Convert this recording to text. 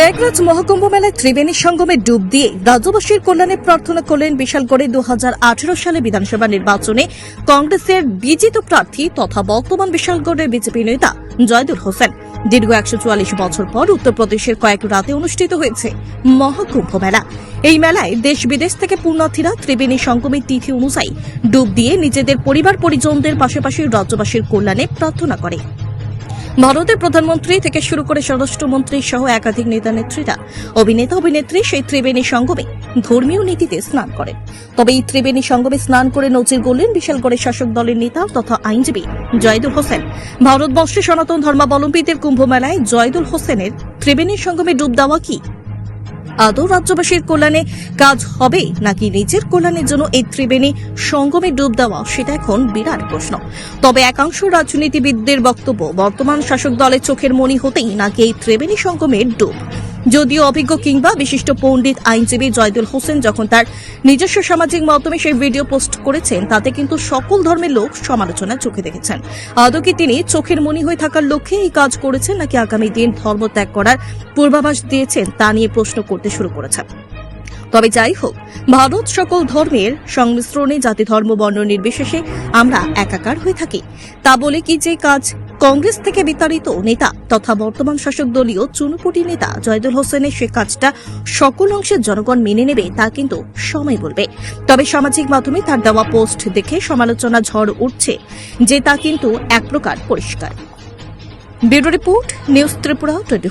প্রয়াগরাজ মহাকুম্ভ মেলায় ত্রিবেণী সঙ্গমে ডুব দিয়ে রাজ্যবাসীর কল্যাণে প্রার্থনা করলেন বিশালগড়ে দু হাজার আঠেরো সালে বিধানসভা নির্বাচনে কংগ্রেসের বিজিত প্রার্থী তথা বর্তমান বিশালগড়ের বিজেপি নেতা জয়দুল হোসেন। দীর্ঘ একশো চুয়াল্লিশ বছর পর উত্তরপ্রদেশের কয়েক রাতে অনুষ্ঠিত হয়েছে মহাকুম্ভ মেলা। এই মেলায় দেশ বিদেশ থেকে পুণ্যার্থীরা ত্রিবেণী সঙ্গমের তিথি অনুযায়ী ডুব দিয়ে নিজেদের পরিবার পরিজনদের পাশাপাশি রাজ্যবাসীর কল্যাণে প্রার্থনা করে। ভারতের প্রধানমন্ত্রী থেকে শুরু করে স্বরাষ্ট্রমন্ত্রী সহ একাধিক নেতা নেত্রীরা অভিনেতা অভিনেত্রী সেই ত্রিবেণী সঙ্গমে ধর্মীয় নীতিতে স্নান করেন। তবে এই ত্রিবেণী সঙ্গমে স্নান করে নজির গড়লেন বিশালগড়ের শাসক দলের নেতা তথা আইনজীবী জয়দুল হোসেন। ভারতবর্ষে সনাতন ধর্মাবলম্বীদের কুম্ভ মেলায় জয়দুল হোসেনের ত্রিবেণীর সঙ্গমে ডুব দেওয়া কি আদৌ রাজ্যবাসীর কল্যাণে কাজ হবে নাকি নিজের কল্যাণের জন্য এই ত্রিবেণী সঙ্গমে ডুব দেওয়া, সেটা এখন বিরাট প্রশ্ন। তবে একাংশ রাজনীতিবিদদের বক্তব্য, বর্তমান শাসক দলের চোখের মনি হতেই নাকি এই ত্রিবেণী সঙ্গমের ডুব? যদিও অভিজ্ঞ কিংবা বিশিষ্ট পণ্ডিত আইনজীবী জয়দুল হোসেন যখন তার নিজস্ব সামাজিক মাধ্যমে সেই ভিডিও পোস্ট করেছেন, তাতে কিন্তু সকল ধর্মের লোক সমালোচনা চোখে দেখেছেন। আদৌ কি তিনি চোখের মনি হয়ে থাকার লক্ষ্যে এই কাজ করেছেন, নাকি আগামী দিন ধর্ম ত্যাগ করার পূর্বাভাস দিয়েছেন, তা নিয়ে প্রশ্ন করতে শুরু করেছেন। তবে যাই হোক, ভারত সকল ধর্মের সংমিশ্রণে জাতি ধর্ম বর্ণ নির্বিশেষে আমরা একাকার হয়ে থাকি। তা বলে কি যে কাজ কংগ্রেস থেকে বিতাড়িত নেতা তথা বর্তমান শাসক দলীয় চুনুপুটি নেতা জয়দুল হোসেনের সে কাজটা সকল অংশের জনগণ মেনে নেবে, তা কিন্তু সময় বলবে। তবে সামাজিক মাধ্যমে তার দেওয়া পোস্ট দেখে সমালোচনা ঝড় উঠছে, যে তা কিন্তু এক প্রকার পরিষ্কার। Bureau report, news Tripura twenty